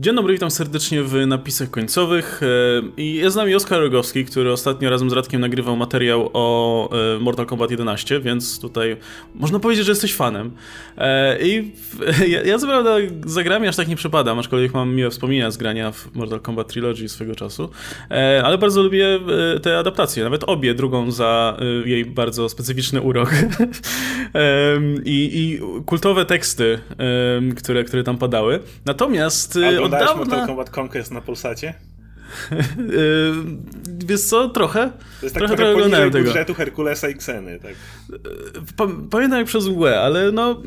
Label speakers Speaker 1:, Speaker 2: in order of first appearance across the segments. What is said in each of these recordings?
Speaker 1: Dzień dobry, witam serdecznie w napisach końcowych. E, jest z nami Oskar Rogowski, który ostatnio razem z Radkiem nagrywał materiał o e, Mortal Kombat 11, więc tutaj można powiedzieć, że jesteś fanem. E, I ja, ja co prawda za grami aż tak nie przepadam, aczkolwiek mam miłe wspomnienia z grania w Mortal Kombat Trilogy swego czasu, ale bardzo lubię te adaptacje, nawet obie, drugą za jej bardzo specyficzny urok I, i kultowe teksty, które, które tam padały. Natomiast
Speaker 2: Oglądałeś dawna... Mortal Kombat Conquest na Pulsacie?
Speaker 1: Yy, wiesz co, trochę.
Speaker 2: To jest tak trochę, trochę oglądałem tego. budżetu Herkulesa i Xeny, tak.
Speaker 1: Yy, pamiętam jak przez mgłę, ale no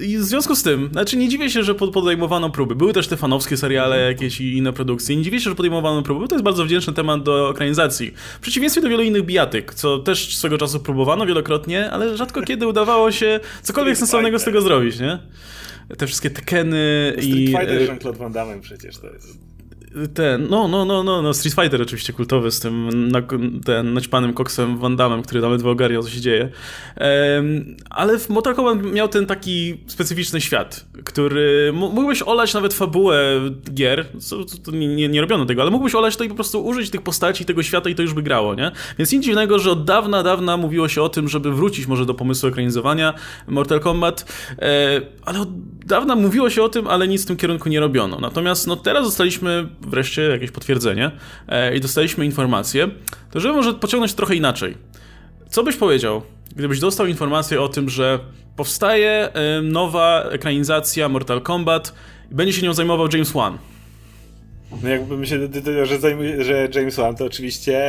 Speaker 1: i w związku z tym, znaczy nie dziwię się, że podejmowano próby. Były też te fanowskie seriale jakieś i inne produkcje. Nie dziwię się, że podejmowano próby, bo to jest bardzo wdzięczny temat do ekranizacji. W przeciwieństwie do wielu innych bijatyk, co też swego czasu próbowano wielokrotnie, ale rzadko kiedy udawało się cokolwiek sensownego z tego zrobić, nie? te wszystkie Tekeny
Speaker 2: i... Street Fighter z Jean-Claude Van Damme przecież to jest
Speaker 1: ten, no, no, no, no, no, Street Fighter oczywiście kultowy z tym na, ten naćpanym koksem Van który nawet ogarniał, co się dzieje. Um, ale w Mortal Kombat miał ten taki specyficzny świat, który mógłbyś olać nawet fabułę gier, co, co, nie, nie, robiono tego, ale mógłbyś olać to i po prostu użyć tych postaci, tego świata i to już by grało, nie? Więc nic dziwnego, że od dawna, dawna mówiło się o tym, żeby wrócić może do pomysłu ekranizowania Mortal Kombat, e, ale od dawna mówiło się o tym, ale nic w tym kierunku nie robiono. Natomiast no teraz zostaliśmy wreszcie jakieś potwierdzenie e, i dostaliśmy informację, to żeby może pociągnąć trochę inaczej. Co byś powiedział, gdybyś dostał informację o tym, że powstaje e, nowa ekranizacja Mortal Kombat i będzie się nią zajmował James Wan?
Speaker 2: No jakbym się decydował, że, że James Wan, to oczywiście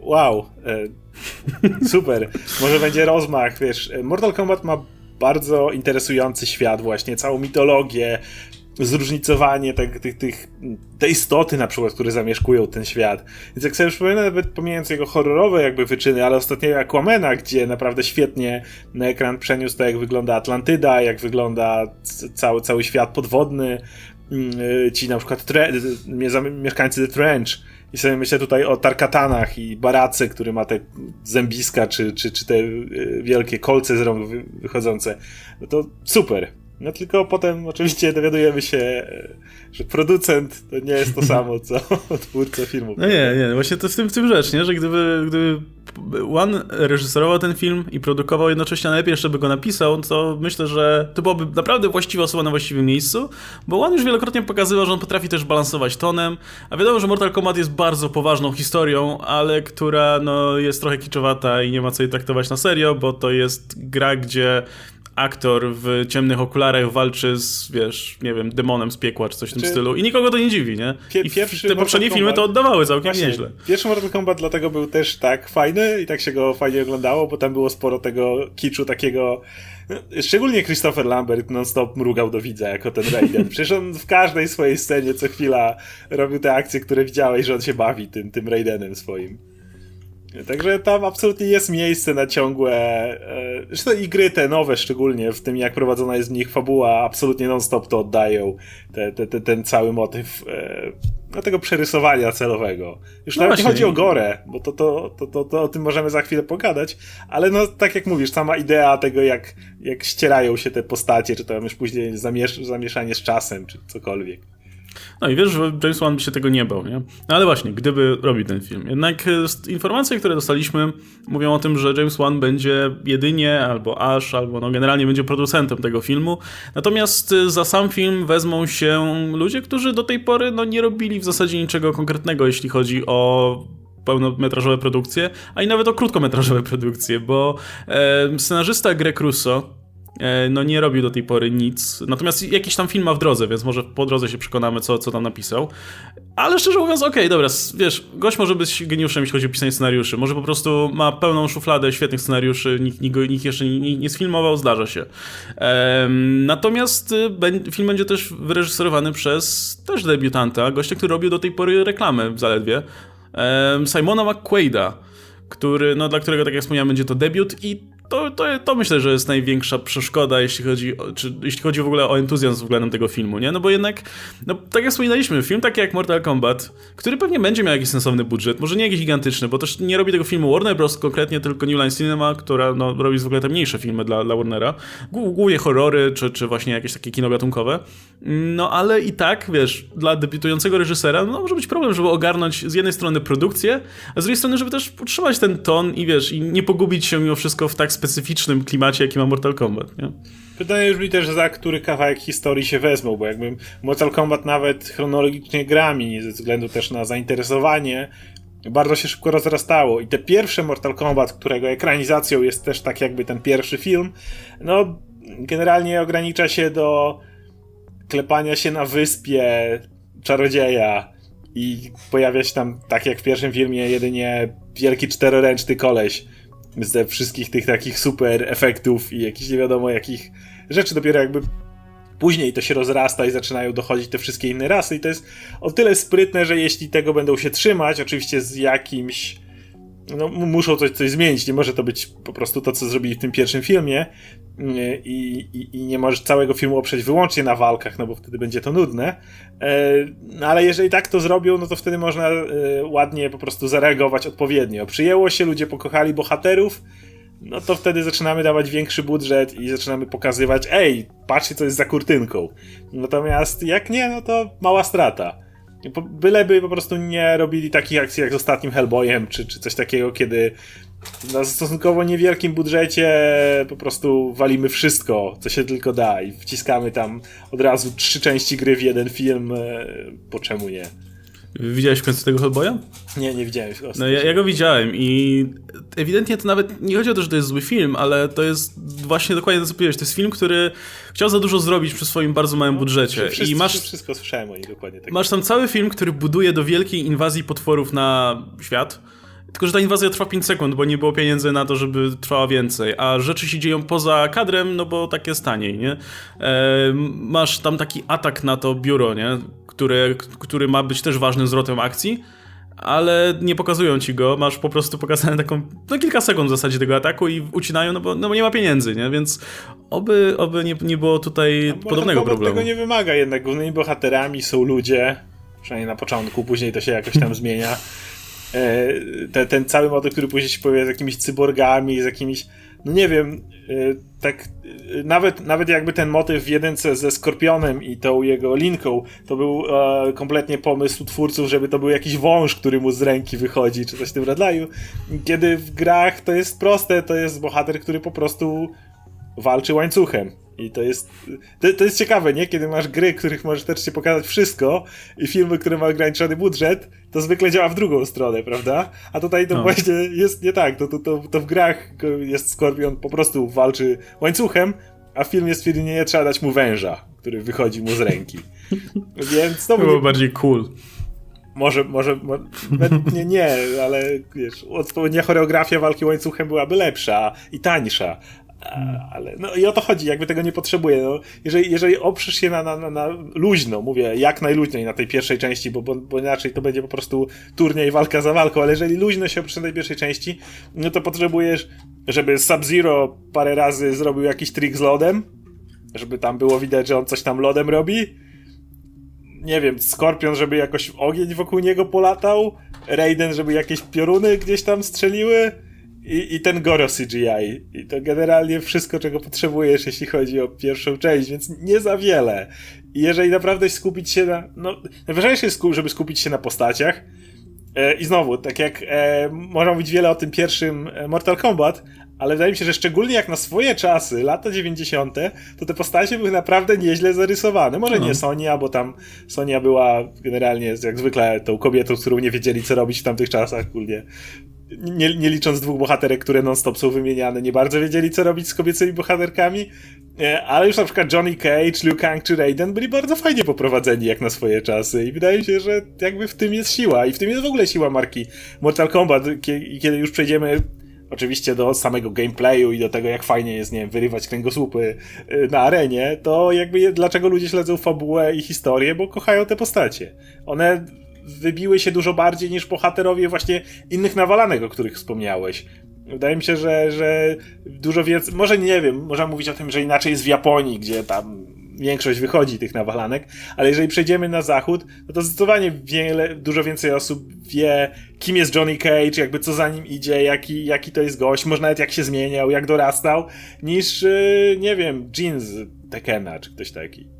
Speaker 2: wow, e, super. Może będzie rozmach, wiesz. Mortal Kombat ma bardzo interesujący świat właśnie, całą mitologię, zróżnicowanie tych, tych, tych, te istoty na przykład, które zamieszkują ten świat. Więc jak sobie przypominam, nawet pomijając jego horrorowe jakby wyczyny, ale ostatnio Aquamena, gdzie naprawdę świetnie na ekran przeniósł to, jak wygląda Atlantyda, jak wygląda cały, cały świat podwodny, mm, ci na przykład tre, mieszkańcy The Trench, i sobie myślę tutaj o Tarkatanach i Barace, który ma te zębiska, czy, czy, czy te y, wielkie kolce z rąk wychodzące. No to super. No tylko potem oczywiście dowiadujemy się, że producent to nie jest to samo, co twórca filmu.
Speaker 1: No nie, nie, właśnie to w tym, w tym rzecz, nie? że gdyby, gdyby One reżyserował ten film i produkował jednocześnie, najlepiej jeszcze by go napisał, to myślę, że to byłoby naprawdę właściwa osoba na właściwym miejscu, bo One już wielokrotnie pokazywał, że on potrafi też balansować tonem, a wiadomo, że Mortal Kombat jest bardzo poważną historią, ale która no, jest trochę kiczowata i nie ma co jej traktować na serio, bo to jest gra, gdzie aktor w ciemnych okularach walczy z, wiesz, nie wiem, demonem z piekła czy coś w tym znaczy, stylu i nikogo to nie dziwi, nie? I pierwszy te poprzednie filmy to oddawały całkiem Właśnie, nieźle.
Speaker 2: Pierwszy Mortal Kombat dlatego był też tak fajny i tak się go fajnie oglądało, bo tam było sporo tego kiczu takiego Szczególnie Christopher Lambert non-stop mrugał do widza jako ten Raiden. Przecież on w każdej swojej scenie co chwila robił te akcje, które widziałeś, że on się bawi tym, tym Raidenem swoim. Także tam absolutnie jest miejsce na ciągłe. E, zresztą i gry te nowe, szczególnie w tym, jak prowadzona jest w nich fabuła, absolutnie non-stop to oddają. Te, te, te, ten cały motyw e, no, tego przerysowania celowego. Już no nawet nie chodzi o gorę, bo to, to, to, to, to o tym możemy za chwilę pogadać, ale no tak jak mówisz, sama idea tego, jak, jak ścierają się te postacie, czy to już później zamiesz zamieszanie z czasem, czy cokolwiek.
Speaker 1: No i wiesz, że James Wan by się tego nie bał, nie? No ale właśnie, gdyby robił ten film. Jednak e, informacje, które dostaliśmy, mówią o tym, że James Wan będzie jedynie, albo aż, albo no generalnie będzie producentem tego filmu. Natomiast e, za sam film wezmą się ludzie, którzy do tej pory no, nie robili w zasadzie niczego konkretnego, jeśli chodzi o pełnometrażowe produkcje, a i nawet o krótkometrażowe produkcje, bo e, scenarzysta Greg Russo, no nie robił do tej pory nic. Natomiast jakiś tam film ma w drodze, więc może po drodze się przekonamy, co, co tam napisał. Ale szczerze mówiąc, okej, okay, dobra, wiesz, gość może być geniuszem, jeśli chodzi o pisanie scenariuszy. Może po prostu ma pełną szufladę świetnych scenariuszy, nikt, nikt, nikt jeszcze nie, nie sfilmował, zdarza się. Natomiast y, film będzie też wyreżyserowany przez też debiutanta, gościa, który robił do tej pory reklamy zaledwie, um, Simona McQuaida który, no dla którego, tak jak wspomniałem, będzie to debiut i to, to, to myślę, że jest największa przeszkoda, jeśli chodzi, o, czy, jeśli chodzi w ogóle o entuzjazm względem tego filmu, nie? No bo jednak, no tak jak wspominaliśmy, film taki jak Mortal Kombat, który pewnie będzie miał jakiś sensowny budżet, może nie jakiś gigantyczny, bo też nie robi tego filmu Warner Bros. konkretnie, tylko New Line Cinema, która no, robi ogóle te mniejsze filmy dla, dla Warnera, głównie horrory, czy, czy właśnie jakieś takie kino gatunkowe. No ale i tak, wiesz, dla debiutującego reżysera, no może być problem, żeby ogarnąć z jednej strony produkcję, a z drugiej strony, żeby też utrzymać ten ton i wiesz, i nie pogubić się mimo wszystko w tak specyficznym klimacie, jaki ma Mortal Kombat, nie?
Speaker 2: Pytanie brzmi też, za który kawałek historii się wezmą, bo jakbym Mortal Kombat nawet chronologicznie grami, ze względu też na zainteresowanie, bardzo się szybko rozrastało. I te pierwsze Mortal Kombat, którego ekranizacją jest też tak jakby ten pierwszy film, no generalnie ogranicza się do klepania się na wyspie czarodzieja i pojawia się tam, tak jak w pierwszym filmie, jedynie wielki czteroręczny koleś ze wszystkich tych takich super efektów i jakichś nie wiadomo jakich rzeczy. Dopiero jakby później to się rozrasta i zaczynają dochodzić te wszystkie inne rasy i to jest o tyle sprytne, że jeśli tego będą się trzymać, oczywiście z jakimś no, muszą coś, coś zmienić. Nie może to być po prostu to, co zrobili w tym pierwszym filmie i, i, i nie możesz całego filmu oprzeć wyłącznie na walkach, no bo wtedy będzie to nudne. E, no ale jeżeli tak to zrobią, no to wtedy można e, ładnie po prostu zareagować odpowiednio. Przyjęło się, ludzie pokochali bohaterów, no to wtedy zaczynamy dawać większy budżet i zaczynamy pokazywać, ej, patrzcie, co jest za kurtynką. Natomiast jak nie, no to mała strata. Byleby po prostu nie robili takich akcji jak z ostatnim Hellboyem, czy, czy coś takiego, kiedy na stosunkowo niewielkim budżecie po prostu walimy wszystko, co się tylko da i wciskamy tam od razu trzy części gry w jeden film, po czemu nie.
Speaker 1: Widziałeś w końcu tego Hellboya?
Speaker 2: Nie, nie widziałem.
Speaker 1: No ja, ja, go widziałem i ewidentnie to nawet nie chodzi o to, że to jest zły film, ale to jest właśnie dokładnie to, co powiedziałeś. To jest film, który chciał za dużo zrobić przy swoim bardzo małym no, budżecie.
Speaker 2: Wszyscy,
Speaker 1: I masz,
Speaker 2: wszystko słyszałem o nim dokładnie. Tak.
Speaker 1: Masz tam cały film, który buduje do wielkiej inwazji potworów na świat. Tylko, że ta inwazja trwa 5 sekund, bo nie było pieniędzy na to, żeby trwała więcej. A rzeczy się dzieją poza kadrem, no bo tak jest taniej, nie? E, masz tam taki atak na to biuro, nie? Który, który ma być też ważnym zwrotem akcji ale nie pokazują ci go, masz po prostu pokazane taką, no kilka sekund w zasadzie tego ataku i ucinają, no bo, no bo nie ma pieniędzy, nie? Więc oby, oby nie, nie było tutaj no, podobnego problemu.
Speaker 2: tego nie wymaga jednak, głównymi bohaterami są ludzie, przynajmniej na początku, później to się jakoś tam zmienia. E, ten, ten cały motyw, który później się pojawia z jakimiś cyborgami, z jakimiś, no nie wiem, e, tak e, nawet, nawet jakby ten motyw w jedynce ze Skorpionem i tą jego linką, to był e, kompletnie pomysł twórców, żeby to był jakiś wąż, który mu z ręki wychodzi, czy coś w tym rodzaju. Kiedy w grach to jest proste, to jest bohater, który po prostu walczy łańcuchem. I to jest, to, to, jest ciekawe, nie? Kiedy masz gry, których możesz też się pokazać wszystko i filmy, które mają ograniczony budżet, to zwykle działa w drugą stronę, prawda? A tutaj to no. właśnie jest nie tak. To, to, to, to w grach jest Skorpion po prostu walczy łańcuchem, a w filmie stwierdzi, nie trzeba dać mu węża, który wychodzi mu z ręki. Więc to
Speaker 1: było bardziej cool.
Speaker 2: Może, może, może nie, nie, ale wiesz, odpowiednia choreografia walki łańcuchem byłaby lepsza i tańsza, ale no i o to chodzi, jakby tego nie potrzebuje. No, jeżeli, jeżeli oprzesz się na, na, na, na luźno, mówię jak najluźniej na tej pierwszej części, bo, bo, bo inaczej to będzie po prostu turniej, walka za walką, ale jeżeli luźno się oprzesz na tej pierwszej części, no to potrzebujesz, żeby Sub-Zero parę razy zrobił jakiś trik z lodem, żeby tam było widać, że on coś tam lodem robi. Nie wiem, Skorpion, żeby jakoś ogień wokół niego polatał, Raiden, żeby jakieś pioruny gdzieś tam strzeliły i, I ten Goro CGI. I to generalnie wszystko, czego potrzebujesz, jeśli chodzi o pierwszą część, więc nie za wiele. I jeżeli naprawdę skupić się na. No, najważniejsze jest, żeby skupić się na postaciach. E, I znowu, tak jak e, można mówić wiele o tym pierwszym e, Mortal Kombat, ale wydaje mi się, że szczególnie jak na swoje czasy, lata 90., to te postacie były naprawdę nieźle zarysowane. Może nie Sonia, bo tam Sonia była generalnie jak zwykle tą kobietą, z którą nie wiedzieli, co robić w tamtych czasach, ogólnie nie, nie licząc dwóch bohaterek, które non-stop są wymieniane, nie bardzo wiedzieli, co robić z kobiecymi bohaterkami, e, ale już na przykład Johnny Cage, Liu Kang czy Raiden byli bardzo fajnie poprowadzeni jak na swoje czasy i wydaje mi się, że jakby w tym jest siła i w tym jest w ogóle siła marki Mortal Kombat kiedy już przejdziemy oczywiście do samego gameplayu i do tego, jak fajnie jest, nie wiem, wyrywać kręgosłupy e, na arenie, to jakby dlaczego ludzie śledzą fabułę i historię, bo kochają te postacie. One wybiły się dużo bardziej niż bohaterowie właśnie innych nawalanek, o których wspomniałeś. Wydaje mi się, że, że dużo więcej, może nie wiem, można mówić o tym, że inaczej jest w Japonii, gdzie tam większość wychodzi tych nawalanek, ale jeżeli przejdziemy na zachód, no to zdecydowanie wiele, dużo więcej osób wie, kim jest Johnny Cage, jakby co za nim idzie, jaki, jaki to jest gość, może nawet jak się zmieniał, jak dorastał, niż, yy, nie wiem, Jeans Tekena, czy ktoś taki.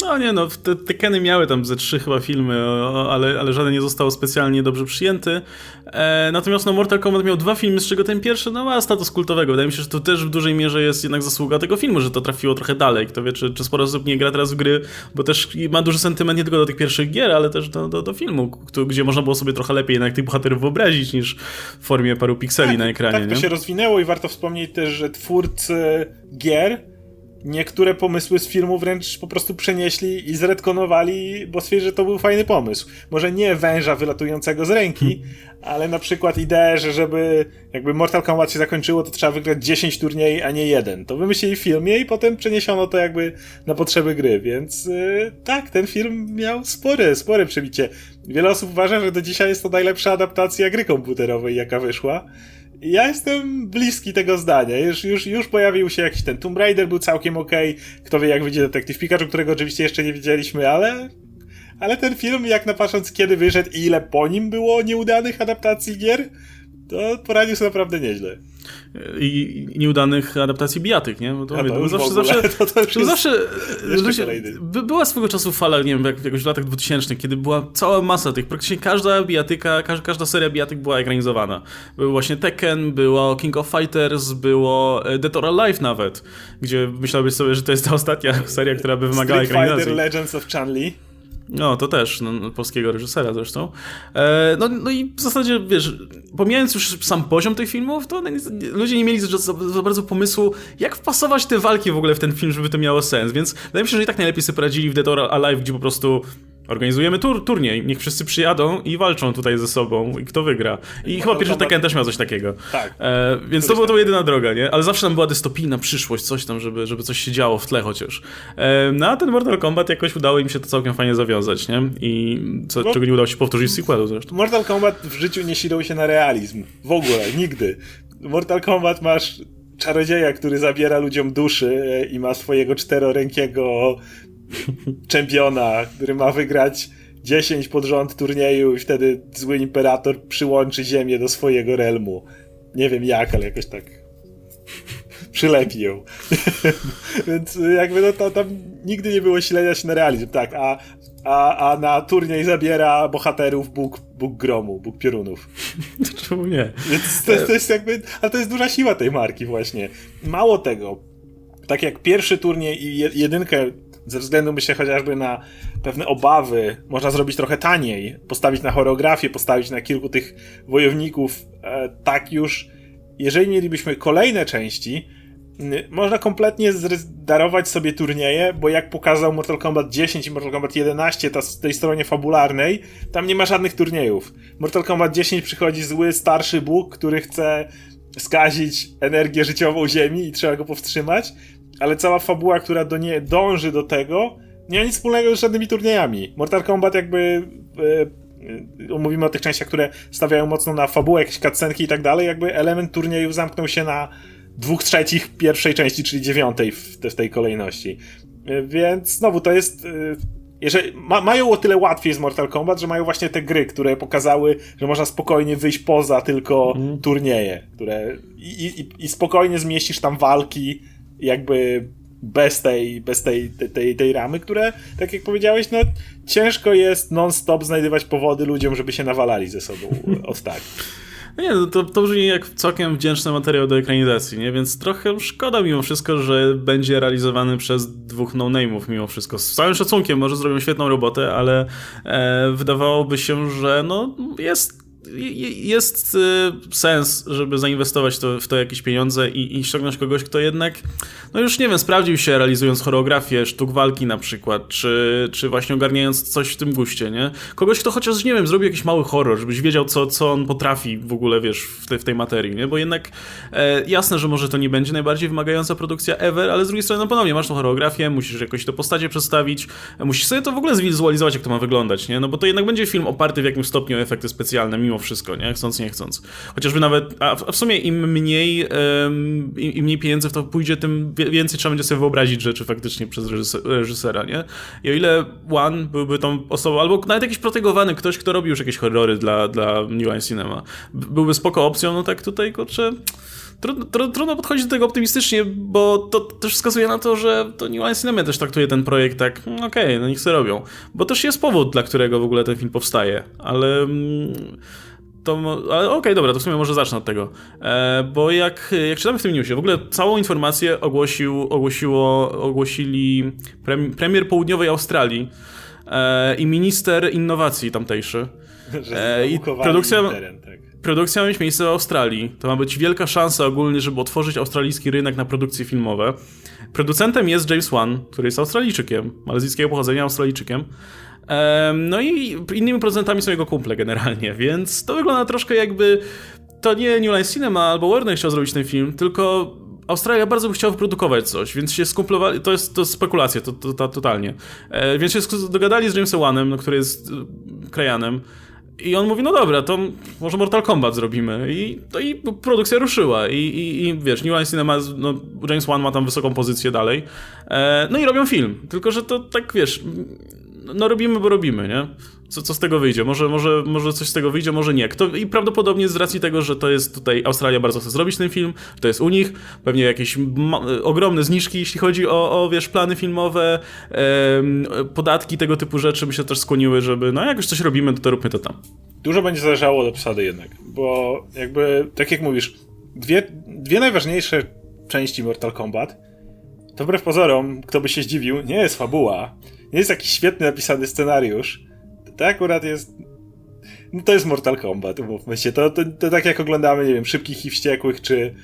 Speaker 1: No nie no, te Tekeny miały tam ze trzy chyba filmy, ale, ale żaden nie został specjalnie dobrze przyjęty. E, natomiast no Mortal Kombat miał dwa filmy, z czego ten pierwszy no ma status kultowego. Wydaje mi się, że to też w dużej mierze jest jednak zasługa tego filmu, że to trafiło trochę dalej. Kto wie, czy, czy sporo osób nie gra teraz w gry, bo też ma duży sentyment nie tylko do tych pierwszych gier, ale też do, do, do filmu, gdzie można było sobie trochę lepiej jednak tych bohaterów wyobrazić niż w formie paru pikseli
Speaker 2: tak,
Speaker 1: na ekranie.
Speaker 2: Tak to
Speaker 1: nie?
Speaker 2: się rozwinęło i warto wspomnieć też, że twórcy gier niektóre pomysły z filmu wręcz po prostu przenieśli i zredkonowali, bo stwierdzili, że to był fajny pomysł. Może nie węża wylatującego z ręki, ale na przykład ideę, że żeby jakby Mortal Kombat się zakończyło, to trzeba wygrać 10 turniej, a nie jeden. To wymyślili w filmie i potem przeniesiono to jakby na potrzeby gry, więc yy, tak, ten film miał spore, spore przebicie. Wiele osób uważa, że do dzisiaj jest to najlepsza adaptacja gry komputerowej, jaka wyszła. Ja jestem bliski tego zdania. Już, już, już pojawił się jakiś ten Tomb Raider, był całkiem okej. Okay. Kto wie, jak wyjdzie Detektyw Pikachu, którego oczywiście jeszcze nie widzieliśmy, ale. Ale ten film, jak na kiedy wyszedł i ile po nim było nieudanych adaptacji gier, to poradził sobie naprawdę nieźle.
Speaker 1: I, nieudanych adaptacji bijatyk, nie? Bo to,
Speaker 2: A to
Speaker 1: mówię,
Speaker 2: już
Speaker 1: zawsze, zawsze,
Speaker 2: to, to już jest
Speaker 1: zawsze
Speaker 2: kolejny.
Speaker 1: by, była swego czasu fala, nie wiem, jak, jakoś w latach 2000, kiedy była cała masa tych, praktycznie każda bijatyka, każda, każda seria bijatyk była ekranizowana. Był właśnie Tekken, było King of Fighters, było e, Dead or Alive nawet, gdzie myślałbyś sobie, że to jest ta ostatnia seria, która by wymagała
Speaker 2: Street Fighter
Speaker 1: ekranizacji.
Speaker 2: Legends of Chun-Li.
Speaker 1: No, to też, no, no, polskiego reżysera zresztą. E, no, no i w zasadzie, wiesz, pomijając już sam poziom tych filmów, to ludzie nie mieli za, za, za, bardzo pomysłu, jak wpasować te walki w ogóle w ten film, żeby to miało sens, więc wydaje mi się, że i tak najlepiej sobie poradzili w Dead or Alive, gdzie po prostu organizujemy tur turniej, niech wszyscy przyjadą i walczą tutaj ze sobą i kto wygra. I chyba pierwszy Tekken też miał coś takiego.
Speaker 2: Tak.
Speaker 1: E, więc to była to jedyna droga, nie? Ale zawsze tam była dystopijna przyszłość, coś tam, żeby, żeby coś się działo w tle chociaż. E, no a ten Mortal Kombat jakoś udało im się to całkiem fajnie zawiązać, nie? I co,
Speaker 2: No.
Speaker 1: czego nie udało się powtórzyć w sequelu zresztą.
Speaker 2: Mortal Kombat w życiu nie silał się na realizm. W ogóle, nigdy. Mortal Kombat masz czarodzieja, który zabiera ludziom duszy e, i ma swojego czterorękiego czempiona, który ma wygrać 10 pod rząd turnieju i wtedy zły imperator przyłączy ziemię do swojego realmu. Nie wiem jak, ale jakoś tak przylepi ją. Więc jakby no to tam nigdy nie było silenia się na realizm, tak, a, a, a na turniej zabiera bohaterów Bóg, Bóg Gromu, Bóg Piorunów.
Speaker 1: Czemu nie?
Speaker 2: Więc to, jest- to jest jakby, ale to jest duża siła tej marki właśnie. Mało tego, tak jak pierwszy turniej i je- jedynkę, ze względu myślę chociażby na pewne obawy, można zrobić trochę taniej, postawić na choreografię, postawić na kilku tych wojowników, e, tak już, jeżeli mielibyśmy kolejne części, można kompletnie darować sobie turnieje, bo jak pokazał Mortal Kombat 10 i Mortal Kombat 11, ta tej stronie fabularnej, tam nie ma żadnych turniejów. Mortal Kombat 10 przychodzi zły, starszy Bóg, który chce skazić energię życiową Ziemi i trzeba go powstrzymać, ale cała fabuła, która do nie dąży do tego, nie ma nic wspólnego z żadnymi turniejami. Mortal Kombat jakby... E, e, mówimy o tych częściach, które stawiają mocno na fabułę, jakieś cutscenki i tak dalej, jakby element turnieju zamknął się na dwóch trzecich pierwszej części, czyli dziewiątej w, te, w tej kolejności. E, Więc znowu to jest. e, Jeżeli, ma, mają o tyle łatwiej z Mortal Kombat, że mają właśnie te gry, które pokazały, że można spokojnie wyjść poza tylko turnieje, które i, i, i spokojnie zmieścisz tam walki, jakby bez tej, bez tej, tej, tej, tej ramy, które, tak jak powiedziałeś, no ciężko jest non-stop znajdywać powody ludziom, żeby się nawalali ze sobą od tak.
Speaker 1: Nie, no to, to brzmi jak całkiem wdzięczny materiał do ekranizacji, nie? Więc trochę szkoda mimo wszystko, że będzie realizowany przez dwóch no-name'ów mimo wszystko. Z całym szacunkiem, może zrobią świetną robotę, ale e, wydawałoby się, że no jest je- jest e, sens, żeby zainwestować to, w to jakieś pieniądze i, i ściągnąć kogoś, kto jednak, no już nie wiem, sprawdził się realizując choreografię sztuk walki na przykład, czy, czy właśnie ogarniając coś w tym guście, nie? Kogoś, kto chociaż, nie wiem, zrobił jakiś mały horror, żebyś wiedział, co, co on potrafi w ogóle, wiesz, w, te, w tej materii, nie? Bo jednak e, jasne, że może to nie będzie najbardziej wymagająca produkcja ever, ale z drugiej strony, no ponownie, masz tą choreografię, musisz jakoś to postacie przedstawić, musisz sobie to w ogóle zwizualizować, jak to ma wyglądać, nie? No bo to jednak będzie film oparty w jakimś stopniu o efekty specjalne, mimo mimo wszystko, nie? Chcąc, nie chcąc. Chociażby nawet, a w, a w sumie im mniej, um, im, mniej pieniędzy w to pójdzie, tym więcej trzeba będzie sobie wyobrazić rzeczy faktycznie przez reżysera, nie? I o ile One byłby tą osobą, albo nawet jakiś protegowany ktoś, kto robi już jakieś horrory dla, dla New Line Cinema, byłby spoko opcją, no tak tutaj, kurczę trudno, trudno podchodzić do tego optymistycznie, bo to też wskazuje na to, że to New Cinema też traktuje ten projekt tak, mm, okej, okay, no niech sobie robią. Bo też jest powód, dla którego w ogóle ten film powstaje, ale... Mm, to, ale okej, okay, dobra, to w sumie może zacznę od tego. E, bo jak, jak czytamy w tym newsie, w ogóle całą informację ogłosił, ogłosiło, ogłosili premier południowej Australii e, i minister innowacji tamtejszy.
Speaker 2: E, I produkcja, teren, tak.
Speaker 1: Produkcja ma mieć miejsce w Australii. To ma być wielka szansa ogólnie, żeby otworzyć australijski rynek na produkcje filmowe. Producentem jest James Wan, który jest Australijczykiem, malezyjskiego pochodzenia Australijczykiem. No i innymi producentami są jego kumple generalnie, więc to wygląda troszkę jakby to nie New Line Cinema albo Warner chciał zrobić ten film, tylko Australia bardzo by chciała wyprodukować coś, więc się skumplowali, to jest, to jest spekulacja, to, to, to totalnie. E, więc się dogadali z Jamesem Wanem, no, który jest e, krajanem, i on mówi, no dobra, to może Mortal Kombat zrobimy. I, to, i produkcja ruszyła. I, i, i wiesz, New Line Cinema, no, James Wan ma tam wysoką pozycję dalej. E, no i robią film. Tylko, że to tak, wiesz, no robimy, bo robimy, nie? Co, co z tego wyjdzie? Może, może, może coś z tego wyjdzie, może nie. Kto, I prawdopodobnie z racji tego, że to jest tutaj Australia bardzo chce zrobić ten film, to jest u nich, pewnie jakieś ogromne zniżki, jeśli chodzi o, o wiesz, plany filmowe, podatki, tego typu rzeczy by się też skłoniły, żeby no jak już coś robimy, to, to róbmy to tam.
Speaker 2: Dużo będzie zależało od obsady jednak, bo jakby, tak jak mówisz, dwie, dwie najważniejsze części Mortal Kombat to wbrew pozorom, kto by się zdziwił, nie jest fabuła, nie jest jakiś świetny napisany scenariusz, to akurat jest. No to jest Mortal Kombat, umówmy się. To, to, to tak jak oglądamy, nie wiem, Szybkich i Wściekłych, czy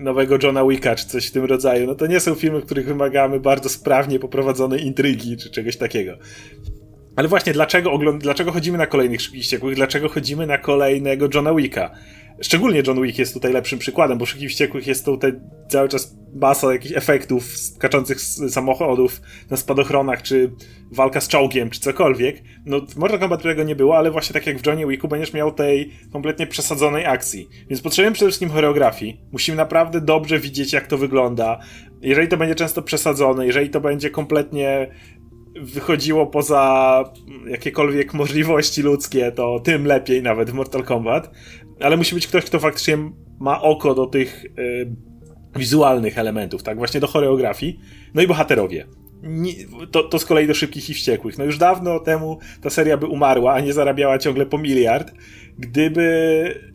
Speaker 2: nowego Johna Wicka, czy coś w tym rodzaju. No to nie są filmy, w których wymagamy bardzo sprawnie poprowadzonej intrygi, czy czegoś takiego. Ale właśnie, dlaczego, ogląd- dlaczego chodzimy na kolejnych Szybkich Wściekłych? Dlaczego chodzimy na kolejnego Johna Wicka? Szczególnie John Wick jest tutaj lepszym przykładem, bo Szybkich Wściekłych jest tutaj cały czas masa jakichś efektów skaczących z samochodów na spadochronach, czy walka z czołgiem, czy cokolwiek. No w Mortal Kombat tego nie było, ale właśnie tak jak w Johnny Wicku będziesz miał tej kompletnie przesadzonej akcji. Więc potrzebujemy przede wszystkim choreografii. Musimy naprawdę dobrze widzieć, jak to wygląda. Jeżeli to będzie często przesadzone, jeżeli to będzie kompletnie wychodziło poza jakiekolwiek możliwości ludzkie, to tym lepiej nawet w Mortal Kombat. Ale musi być ktoś, kto faktycznie ma oko do tych y, wizualnych elementów, tak? Właśnie do choreografii. No i bohaterowie. Nie, to, to z kolei do szybkich i wściekłych. No już dawno temu ta seria by umarła, a nie zarabiała ciągle po miliard, gdyby.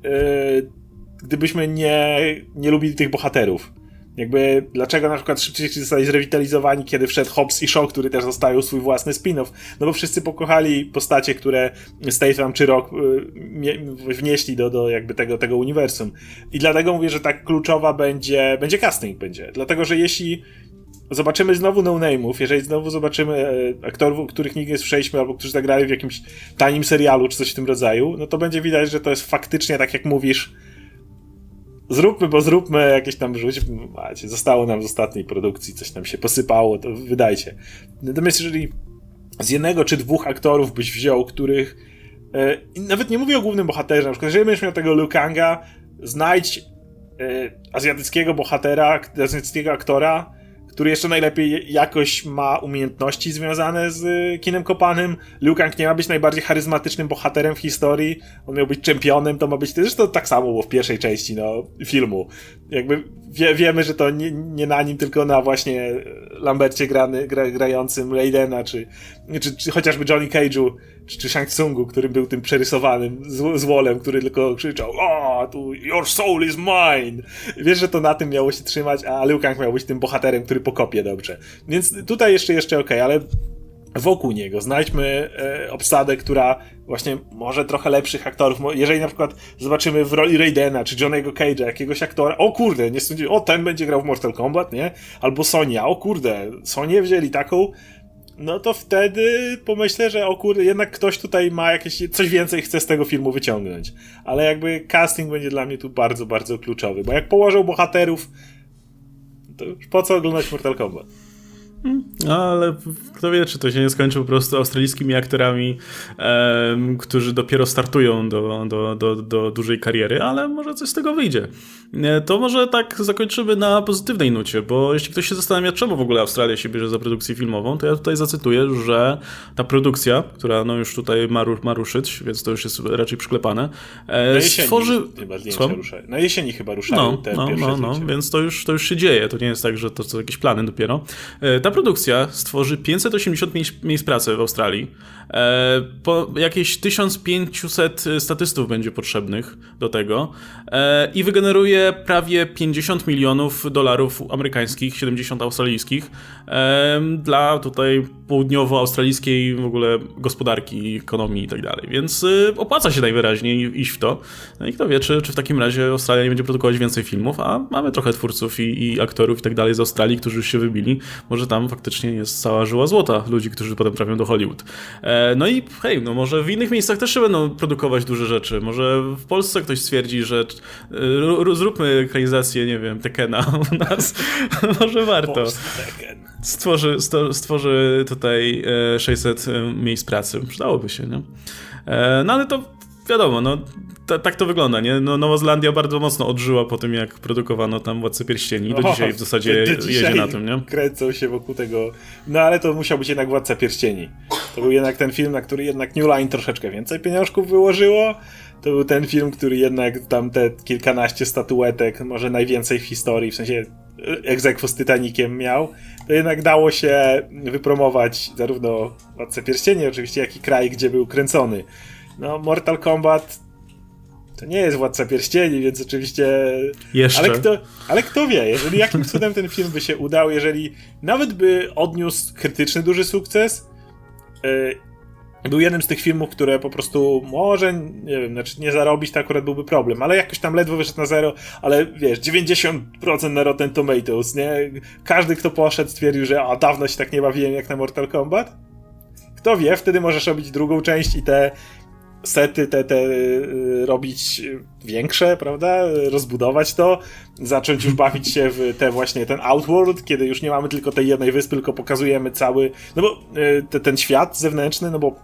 Speaker 2: Yy, gdybyśmy nie, nie lubili tych bohaterów. Jakby, dlaczego na przykład szybciej zostali zrewitalizowani, kiedy wszedł Hobbs i Shaw, który też zostawił swój własny spin-off? No bo wszyscy pokochali postacie, które Statham czy Rock y, wnieśli do, do jakby tego, tego uniwersum. I dlatego mówię, że tak kluczowa będzie, będzie casting będzie. Dlatego, że jeśli zobaczymy znowu no-name'ów, jeżeli znowu zobaczymy e, aktorów, których nigdy nie słyszeliśmy, albo którzy zagrali w jakimś tanim serialu, czy coś w tym rodzaju, no to będzie widać, że to jest faktycznie, tak jak mówisz, zróbmy, bo zróbmy jakieś tam rzuć, macie, zostało nam z ostatniej produkcji, coś nam się posypało, to wydajcie. Natomiast jeżeli z jednego czy dwóch aktorów byś wziął, których e, nawet nie mówię o głównym bohaterze, na przykład jeżeli będziesz miał tego Lukanga, znajdź e, azjatyckiego bohatera, azjatyckiego aktora, który jeszcze najlepiej jakoś ma umiejętności związane z y, kinem kopanym. Liu Kang nie ma być najbardziej charyzmatycznym bohaterem w historii. On miał być czempionem, to ma być też to tak samo było w pierwszej części no, filmu. Jakby wie, wiemy, że to nie, nie, na nim, tylko na właśnie Lambercie grany, gra, grającym Raidena, czy, czy, czy chociażby Johnny Cage'u czy, Shang Tsungu, który był tym przerysowanym złolem, który tylko krzyczał o, tu your soul is mine. Wiesz, że to na tym miało się trzymać, a Liu Kang miał być tym bohaterem, który pokopie dobrze. Więc tutaj jeszcze, jeszcze okej, okay, ale wokół niego znajdźmy e, obsadę, która właśnie może trochę lepszych aktorów. Jeżeli na przykład zobaczymy w roli Raidena czy Johnego Cage'a jakiegoś aktora, o kurde, nie sądzi, o ten będzie grał w Mortal Kombat, nie? Albo Sonia, o kurde, Sonię wzięli taką, no to wtedy pomyślę, że o kurde, jednak ktoś tutaj ma jakieś, coś więcej chce z tego filmu wyciągnąć. Ale jakby casting będzie dla mnie tu bardzo, bardzo kluczowy, bo jak położą bohaterów, to już po co oglądać Mortal Kombat?
Speaker 1: No, ale kto wie, czy to się nie skończy po prostu australijskimi aktorami, em, którzy dopiero startują do, do, do, do dużej kariery, ale może coś z tego wyjdzie. E, To może tak zakończymy na pozytywnej nucie, bo jeśli ktoś się zastanawia, czemu w ogóle Australia się bierze za produkcję filmową, to ja tutaj zacytuję, że ta produkcja, która no już tutaj ma, ma ruszyć, więc to już jest raczej przyklepane, e,
Speaker 2: Na
Speaker 1: stworzy...
Speaker 2: chyba. Na jesieni chyba ruszają
Speaker 1: No,
Speaker 2: te
Speaker 1: no,
Speaker 2: pierwsze
Speaker 1: no, no,
Speaker 2: zdjęcia.
Speaker 1: więc to już, to już się dzieje. To nie jest tak, że to są jakieś plany dopiero. Ta produkcja stworzy 580 miejsc, miejsc pracy w Australii. E, Po jakieś 1500 statystów będzie potrzebnych do tego E, i wygeneruje prawie 50 milionów dolarów amerykańskich, 70 australijskich e, dla tutaj południowo-australijskiej w ogóle gospodarki, ekonomii i tak dalej. Więc y, opłaca się najwyraźniej iść w to. No i kto wie, czy, czy w takim razie Australia nie będzie produkować więcej filmów, a mamy trochę twórców i, i aktorów i tak dalej z Australii, którzy już się wybili. Może tam faktycznie jest cała żyła złota ludzi, którzy potem trafią do Hollywood. E, no i hej, no może w innych miejscach też się będą produkować duże rzeczy. Może w Polsce ktoś stwierdzi, że zróbmy ekranizację, nie wiem, Tekena u nas. może warto stworzy, stworzy tutaj e, 600 e, miejsc pracy. Przydałoby się, nie? E, no ale to wiadomo, no ta, tak to wygląda, nie? No, Nowa Zelandia bardzo mocno odżyła po tym, jak produkowano tam Władcę Pierścieni. Do
Speaker 2: O,
Speaker 1: dzisiaj w zasadzie
Speaker 2: do
Speaker 1: jedzie na tym, nie?
Speaker 2: Kręcą się wokół tego. No ale to musiał być jednak Władca Pierścieni. To był jednak ten film, na który jednak New Line troszeczkę więcej pieniążków wyłożyło. To był ten film, który jednak tam te kilkanaście statuetek, może najwięcej w historii, w sensie egzekwo z Titanikiem miał. To jednak dało się wypromować zarówno Władcę Pierścieni oczywiście, jak i kraj, gdzie był kręcony. No, Mortal Kombat to nie jest Władca Pierścieni, więc oczywiście...
Speaker 1: Jeszcze.
Speaker 2: Ale kto, ale kto wie, jeżeli jakim cudem ten film by się udał, jeżeli nawet by odniósł krytyczny duży sukces, yy, był jednym z tych filmów, które po prostu może, nie wiem, znaczy nie zarobić, to akurat byłby problem, ale jakoś tam ledwo wyszedł na zero, ale wiesz, 90% na Rotten Tomatoes, nie? Każdy, kto poszedł, stwierdził, że a dawno się tak nie bawiłem jak na Mortal Kombat. Kto wie, wtedy możesz robić drugą część i te sety te, te y, robić większe, prawda? Rozbudować to, zacząć już bawić się w te właśnie ten Outworld, kiedy już nie mamy tylko tej jednej wyspy, tylko pokazujemy cały, no bo y, te, ten świat zewnętrzny, no bo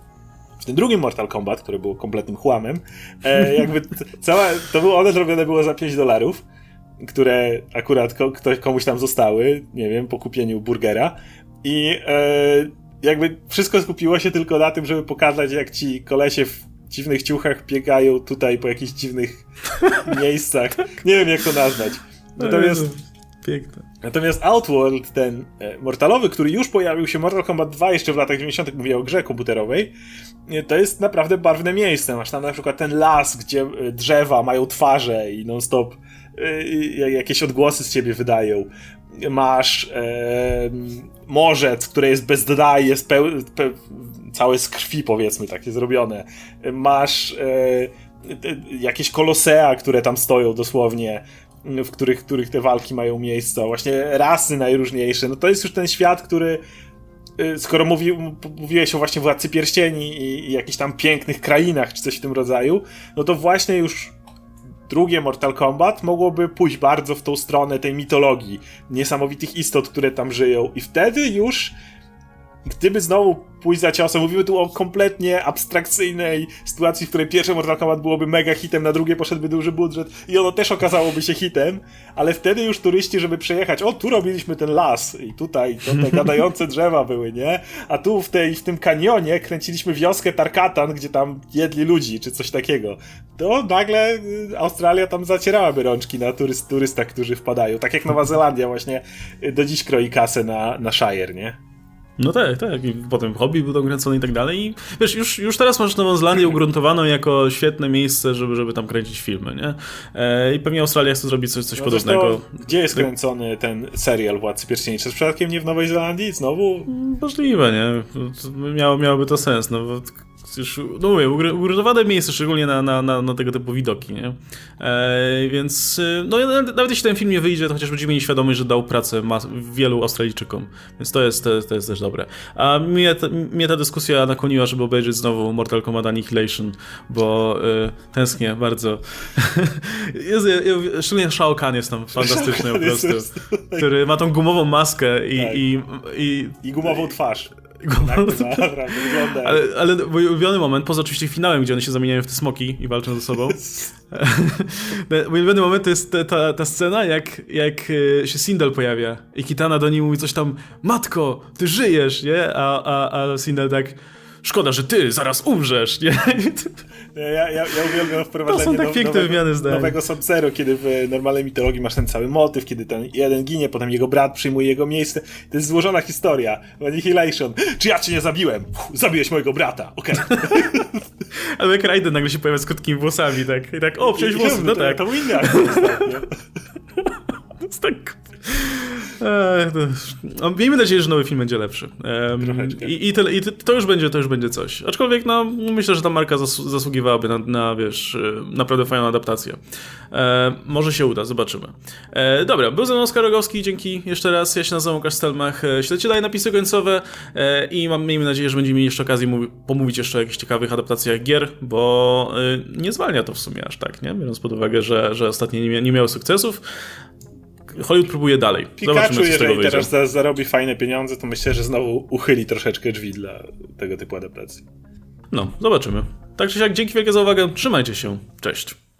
Speaker 2: w tym drugim Mortal Kombat, który był kompletnym chłamem, e, jakby cała, to było, one zrobione było za 5 dolarów, które akurat ko, ktoś, komuś tam zostały, nie wiem, po kupieniu burgera i e, jakby wszystko skupiło się tylko na tym, żeby pokazać, jak ci kolesie w dziwnych ciuchach biegają tutaj po jakichś dziwnych miejscach. Nie wiem, jak to nazwać. Natomiast,
Speaker 1: Piękne.
Speaker 2: natomiast Outworld, ten e, mortalowy, który już pojawił się, Mortal Kombat 2 jeszcze w latach 90., mówię o grze komputerowej, e, to jest naprawdę barwne miejsce. Masz tam na przykład ten las, gdzie e, drzewa mają twarze i non-stop jakieś odgłosy z ciebie wydają. Masz e, morzec, które jest bez dna i jest peł, pe, całe z krwi, powiedzmy, takie zrobione. Masz e, jakieś kolosea, które tam stoją dosłownie, w których, których te walki mają miejsce. Właśnie rasy najróżniejsze. No to jest już ten świat, który y, skoro mówi, mówiłeś o właśnie Władcy Pierścieni i, i jakichś tam pięknych krainach, czy coś w tym rodzaju, no to właśnie już drugie Mortal Kombat mogłoby pójść bardzo w tą stronę tej mitologii, niesamowitych istot, które tam żyją i wtedy już gdyby znowu pójść za ciosem, mówimy tu o kompletnie abstrakcyjnej sytuacji, w której pierwsze Mortal Kombat byłoby mega hitem, na drugie poszedłby duży budżet i ono też okazałoby się hitem, ale wtedy już turyści, żeby przejechać, o tu robiliśmy ten las i tutaj to te gadające drzewa były, nie? A tu w, tej, w tym kanionie kręciliśmy wioskę Tarkatan, gdzie tam jedli ludzi, czy coś takiego. To nagle y, Australia tam zacierałaby rączki na turyst, turystach, którzy wpadają. Tak jak Nowa Zelandia właśnie y, do dziś kroi kasę na, na Shire, nie?
Speaker 1: No tak, tak. I potem hobby był tam kręcony i tak dalej. I wiesz, już, już teraz masz Nową Zelandię ugruntowaną jako świetne miejsce, żeby, żeby tam kręcić filmy, nie? E, I pewnie Australia chce zrobić coś, coś
Speaker 2: No
Speaker 1: podobnego.
Speaker 2: zresztą, gdzie jest kręcony ten serial Władcy Pierścieni? Czy przypadkiem nie w Nowej Zelandii? Znowu?
Speaker 1: Możliwe, nie? To Miało, miałoby to sens, no już, no mówię, ugr- ugruzowane miejsce, szczególnie na, na, na, na tego typu widoki, nie? E, więc, e, no nawet nawet jeśli ten film nie wyjdzie, to chociaż będziemy mieli świadomość, że dał pracę wielu Australijczykom, więc to jest, to, to jest też dobre. A mnie, ta- mnie ta dyskusja nakłoniła, żeby obejrzeć znowu Mortal Kombat Annihilation, bo e, tęsknię bardzo. jest, szczególnie Shao Kahn jest tam fantastyczny po prostu,
Speaker 2: po prostu-
Speaker 1: który ma tą gumową maskę i,
Speaker 2: Tak.
Speaker 1: i, i
Speaker 2: I gumową twarz. Tak to naprawdę wygląda.
Speaker 1: ale, ale mój ulubiony moment, poza oczywiście finałem, gdzie one się zamieniają w te smoki i walczą ze sobą. mój ulubiony moment to jest ta, ta, ta scena, jak, jak e, się Sindel pojawia i Kitana do niej mówi coś tam Matko, ty żyjesz, nie? A, a, a Sindel tak Szkoda, że ty zaraz umrzesz, nie?
Speaker 2: Ja, ja, ja uwielbiam wprowadzenie
Speaker 1: To są tak piękne wymiany zdań.
Speaker 2: nowego Sub-Zero, kiedy w normalnej mitologii masz ten cały motyw, kiedy ten jeden ginie, potem jego brat przyjmuje jego miejsce. To jest złożona historia. Annihilation. Czy ja cię nie zabiłem? Uf, zabiłeś mojego brata. Okej.
Speaker 1: Ale jak Raiden nagle się pojawia z krótkimi włosami, tak? I tak, o, przyjąć włosy, no
Speaker 2: to,
Speaker 1: tak.
Speaker 2: To ostatnio.
Speaker 1: To jest tak... No, miejmy nadzieję, że nowy film będzie lepszy. I, i, tyle, I to już będzie, to już będzie coś. Aczkolwiek, no, myślę, że ta marka zas, zasługiwałaby na, na, wiesz, e, naprawdę fajną adaptację. E, może się uda, zobaczymy. E, dobra, był ze mną Oskar Rogowski, dzięki jeszcze raz. Ja się nazywam Łukasz Stelmach. E, Śledźcie dalej napisy końcowe e, i mam, miejmy nadzieję, że będziemy mieli jeszcze okazję mówi- pomówić jeszcze o jakichś ciekawych adaptacjach gier, bo e, nie zwalnia to w sumie aż tak, nie? Biorąc pod uwagę, że, że ostatnio nie, mia- nie miały sukcesów. Hollywood próbuje dalej.
Speaker 2: Pikachu,
Speaker 1: Zobaczymy, co z tego
Speaker 2: teraz za- zarobi fajne pieniądze, to myślę, że znowu uchyli troszeczkę drzwi dla tego typu adaptacji.
Speaker 1: No, zobaczymy. Tak czy siak, dzięki wielkie za uwagę. Trzymajcie się. Cześć.